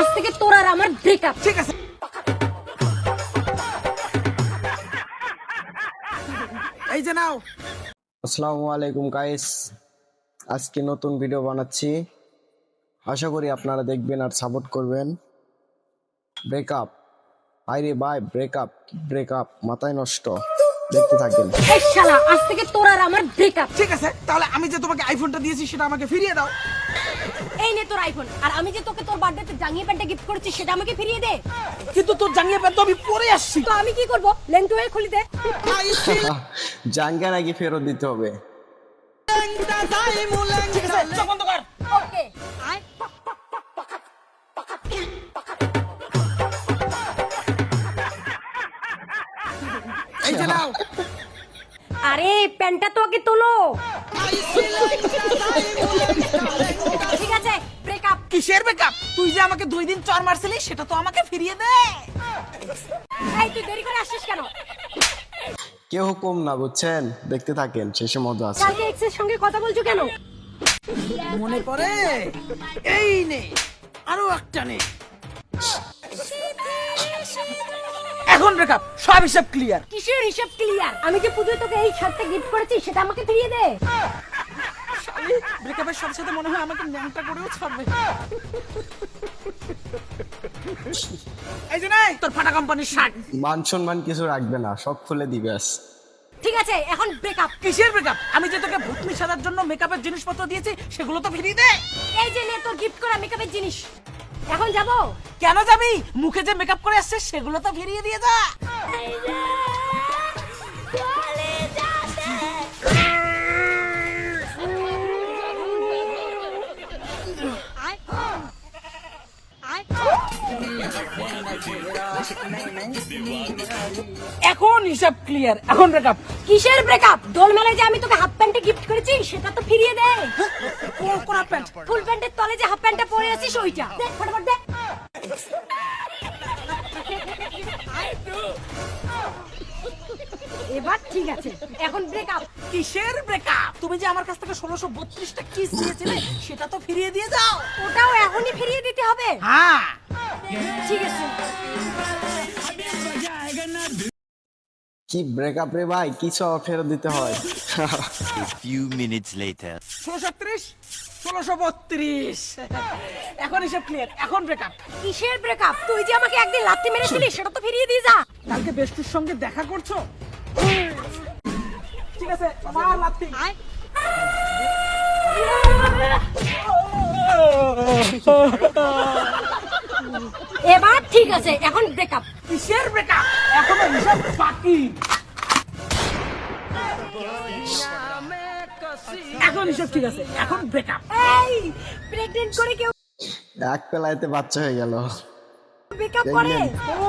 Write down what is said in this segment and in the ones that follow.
আজ থেকে তোর আর আমার ব্রেকআপ ঠিক আছে। এই যে নাও। আসসালামু আলাইকুম গাইস আজকে নতুন ভিডিও বানাচ্ছি। আশা করি আপনারা দেখবেন আর সাপোর্ট করবেন। ব্রেকআপ আইরে বাই ব্রেকআপ ব্রেকআপ মাথায় নষ্ট। দেখতে থাকেন এই শালা আজ থেকে তোর আর আমার ব্রেকআপ ঠিক আছে তাহলে আমি যে তোমাকে আইফোনটা দিয়েছি সেটা আমাকে ফিরিয়ে দাও। এই নে তোর আইফোন আর আমি যে তোকে তোর বার্থডেতে জাঙ্গিয়ে প্যান্টটা গিফট করেছি সেটা আমাকে ফিরিয়ে দে। কিন্তু তোর জাঙ্গিয়ে প্যান্ট তো আমি পরে আসছি। তো আমি কি করব? লেংটু হয়ে খুলি দে। জাঙ্গা নাকি ফেরত দিতে হবে? ঠিক আছে চোখ বন্ধ কর। ওকে। এই যে নাও। আরে প্যান্টটা তো আগে তোলো। ঠিক আছে ব্রেকআপ কিসের বেকআপ তুই যে আমাকে দুই দিন চর মারছিলি সেটা তো আমাকে ফিরিয়ে দে। এই তুই দেরি করে আসছিস কেন? কেউ হুকুম না বুঝছেন? দেখতে থাকেন শেষে মজা আছে। কালকে এক্সের সঙ্গে কথা বলছো কেন? মনে পড়ে? এই নে আরও একটা নে। এখন ব্রেকআপ সব হিসাব ক্লিয়ার কিসের হিসাব ক্লিয়ার আমি যে পুজোয় তোকে এই শার্টটা গিফট করেছি সেটা আমাকে ফিরিয়ে দে। ব্রেকআপের সাথে সাথে মনে হয় আমাকে ন্যাংটা করেও ছাড়বে। এই যে নাই তোর ফাটা কোম্পানির শার্ট। মান সম্মান কিছু রাখবে না সব খুলে দিবে। ঠিক আছে এখন ব্রেকআপ কিসের ব্রেকআপ আমি যে তোকে ভূতনি সাজার জন্য মেকআপের জিনিসপত্র দিয়েছি সেগুলো তো ফিরিয়ে দে। এই যে নে তোর গিফট করা মেকআপের জিনিস। এখন যাব? কেন যাবি? মুখে যে মেকআপ করে আসছে সেগুলো তো ফিরিয়ে দিয়ে যা। এখন হিসাব ক্লিয়ার এখন ব্রেকআপ কিসের ব্রেকআপ দোল মেলায় যে আমি তোকে হাফ প্যান্টটা গিফট করেছি সেটা তো ফিরিয়ে দে। কোন কোন প্যান্ট ফুল প্যান্টের তলে যে হাফ প্যান্টটা পরে আছিস ওইটা। দে ফটাফট দে। এবার ঠিক আছে এখন ব্রেকআপ কিসের ব্রেকআপ তুমি যে আমার কাছ থেকে ষোলোশো বত্রিশটা কিস দিয়েছিলে সেটা তো ফিরিয়ে দিয়ে যাও ওটাও এখনই ফিরিয়ে দিতে হবে। হ্যাঁ। ঠিক আছে। কি ব্রেকআপ রে ভাই? কিছু আবার ফেরত দিতে হয়। A few minutes later. ষোলোশো বত্রিশ। এখন হিসাব ক্লিয়ার এখন ব্রেকআপ কিসের ব্রেকআপ তুই যে আমাকে একদিন লাত্তি মেরেছিলি সেটা তো ফিরিয়ে দিয়ে যা। কালকে বেস্টুর সঙ্গে দেখা করছ? ঠিক আছে আমার লাত্তি এবার ঠিক আছে এখন ব্রেকআপ কিসের ব্রেকআপ এখনও হিসাব বাকি। এখন হিসাব ঠিক আছে এখন ব্রেকআপ এই প্রেগনেন্ট করে কেউ এক পেলাইতে বাচ্চা হয়ে গেল। ব্রেকআপ করে? ও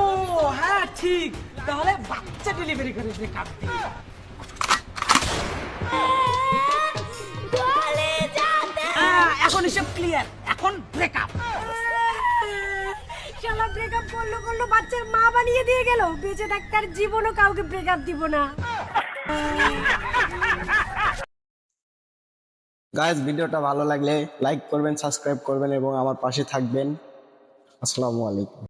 হ্যাঁ ঠিক। তাহলে বাচ্চা ডেলিভারি করে ব্রেকআপ এখন হিসাব ক্লিয়ার এখন ব্রেকআপ শালা ব্রেকআপ করল করল, বাচ্চার মা বানিয়ে দিয়ে গেল। বেঁচে জীবনও কাউকে ব্রেকআপ দিব না। গাইজ ভিডিওটা ভালো লাগলে লাইক করবেন সাবস্ক্রাইব করবেন এবং আমার পাশে থাকবেন। আসসালামু আলাইকুম।